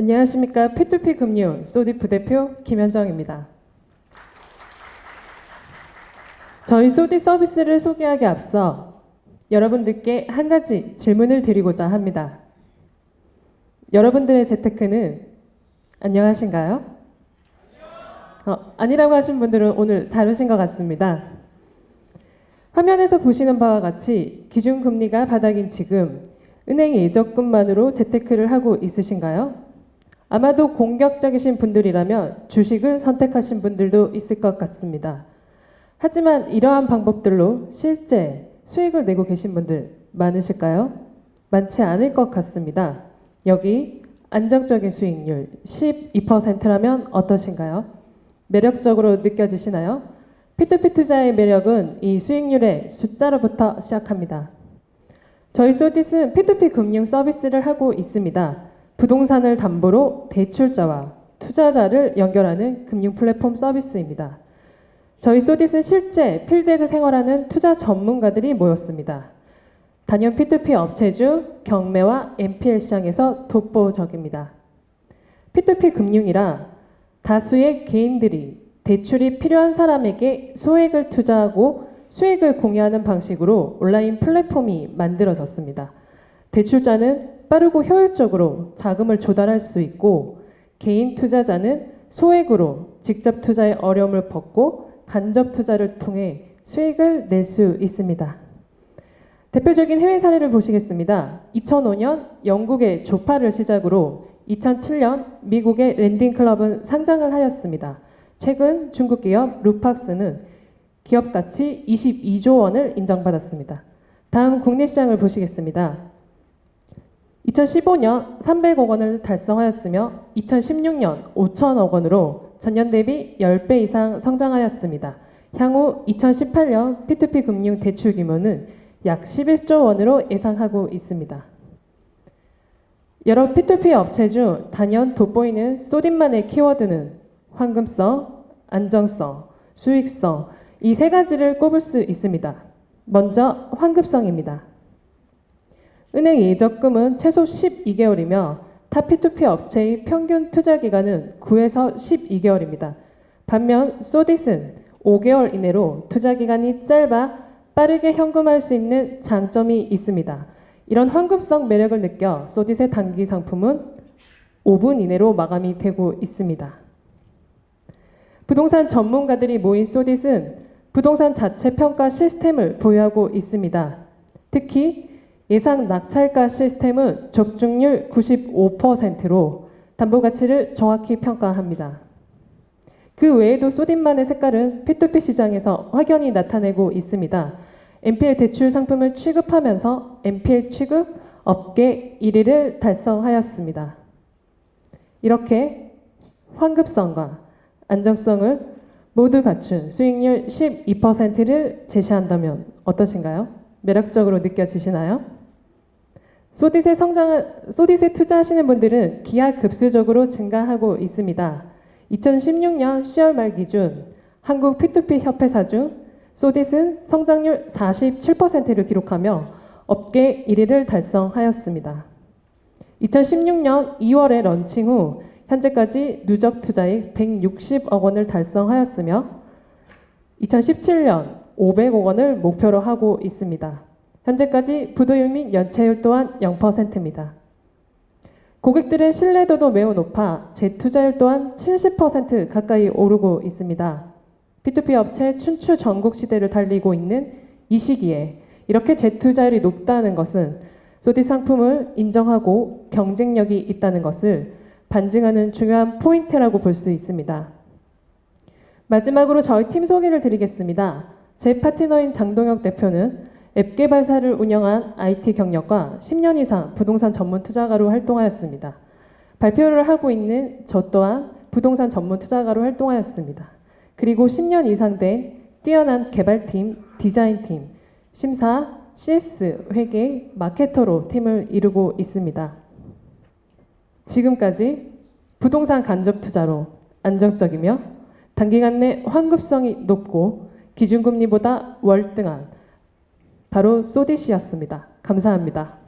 안녕하십니까. P2P 금융 소디 부대표 김현정입니다. 저희 소디 서비스를 소개하기 앞서 여러분들께 한 가지 질문을 드리고자 합니다. 여러분들의 재테크는 안녕하신가요? 어, 아니라고 하신 분들은 오늘 잘 오신 것 같습니다. 화면에서 보시는 바와 같이 기준금리가 바닥인 지금 은행 예적금만으로 재테크를 하고 있으신가요? 아마도 공격적이신 분들이라면 주식을 선택하신 분들도 있을 것 같습니다. 하지만 이러한 방법들로 실제 수익을 내고 계신 분들 많으실까요? 많지 않을 것 같습니다. 여기 안정적인 수익률 12%라면 어떠신가요? 매력적으로 느껴지시나요? P2P 투자의 매력은 이 수익률의 숫자로부터 시작합니다. 저희 소디스는 P2P 금융 서비스를 하고 있습니다. 부동산을 담보로 대출자와 투자자를 연결하는 금융 플랫폼 서비스입니다. 저희 소디스는 실제 필드에서 생활하는 투자 전문가들이 모였습니다. 단연 P2P 업체주 경매와 NPL 시장에서 독보적입니다. P2P 금융이라 다수의 개인들이 대출이 필요한 사람에게 소액을 투자하고 수익을 공유하는 방식으로 온라인 플랫폼이 만들어졌습니다. 대출자는 빠르고 효율적으로 자금을 조달할 수 있고 개인 투자자는 소액으로 직접 투자의 어려움을 벗고 간접 투자를 통해 수익을 낼 수 있습니다. 대표적인 해외 사례를 보시겠습니다. 2005년 영국의 조파를 시작으로 2007년 미국의 랜딩클럽은 상장을 하였습니다. 최근 중국 기업 루팍스는 기업 가치 22조 원을 인정받았습니다. 다음 국내 시장을 보시겠습니다. 2015년 300억 원을 달성하였으며 2016년 5천억 원으로 전년 대비 10배 이상 성장하였습니다. 향후 2018년 P2P 금융 대출 규모는 약 11조 원으로 예상하고 있습니다. 여러 P2P 업체 중 단연 돋보이는 소딘만의 키워드는 황금성, 안정성, 수익성 이 세 가지를 꼽을 수 있습니다. 먼저 황금성입니다. 은행 예적금은 최소 12개월이며 타 P2P 업체의 평균 투자 기간은 9에서 12개월입니다. 반면 소디스는 5개월 이내로 투자 기간이 짧아 빠르게 현금할 수 있는 장점이 있습니다. 이런 황금성 매력을 느껴 소디스의 단기 상품은 5분 이내로 마감이 되고 있습니다. 부동산 전문가들이 모인 소디스는 부동산 자체 평가 시스템을 보유하고 있습니다. 특히 예상 낙찰가 시스템은 적중률 95%로 담보 가치를 정확히 평가합니다. 그 외에도 소딘만의 색깔은 P2P 시장에서 확연히 나타내고 있습니다. NPL 대출 상품을 취급하면서 NPL 취급 업계 1위를 달성하였습니다. 이렇게 환급성과 안정성을 모두 갖춘 수익률 12%를 제시한다면 어떠신가요? 매력적으로 느껴지시나요? 소디세 성장, 소디세 투자하시는 분들은 기하급수적으로 증가하고 있습니다. 2016년 10월 말 기준 한국 P2P 협회사 중 소디스는 성장률 47%를 기록하며 업계 1위를 달성하였습니다. 2016년 2월에 런칭 후 현재까지 누적 투자액 160억 원을 달성하였으며 2017년 500억 원을 목표로 하고 있습니다. 현재까지 부도율 및 연체율 또한 0%입니다. 고객들의 신뢰도도 매우 높아 재투자율 또한 70% 가까이 오르고 있습니다. P2P 업체 춘추 전국 시대를 달리고 있는 이 시기에 이렇게 재투자율이 높다는 것은 소디 상품을 인정하고 경쟁력이 있다는 것을 반증하는 중요한 포인트라고 볼 수 있습니다. 마지막으로 저희 팀 소개를 드리겠습니다. 제 파트너인 장동혁 대표는 앱 개발사를 운영한 IT 경력과 10년 이상 부동산 전문 투자가로 활동하였습니다. 발표를 하고 있는 저 또한 부동산 전문 투자가로 활동하였습니다. 그리고 10년 이상 된 뛰어난 개발팀, 디자인팀, 심사, CS, 회계, 마케터로 팀을 이루고 있습니다. 지금까지 부동산 간접 투자로 안정적이며 단기간 내 환급성이 높고 기준금리보다 월등한 바로 소디시였습니다. 감사합니다.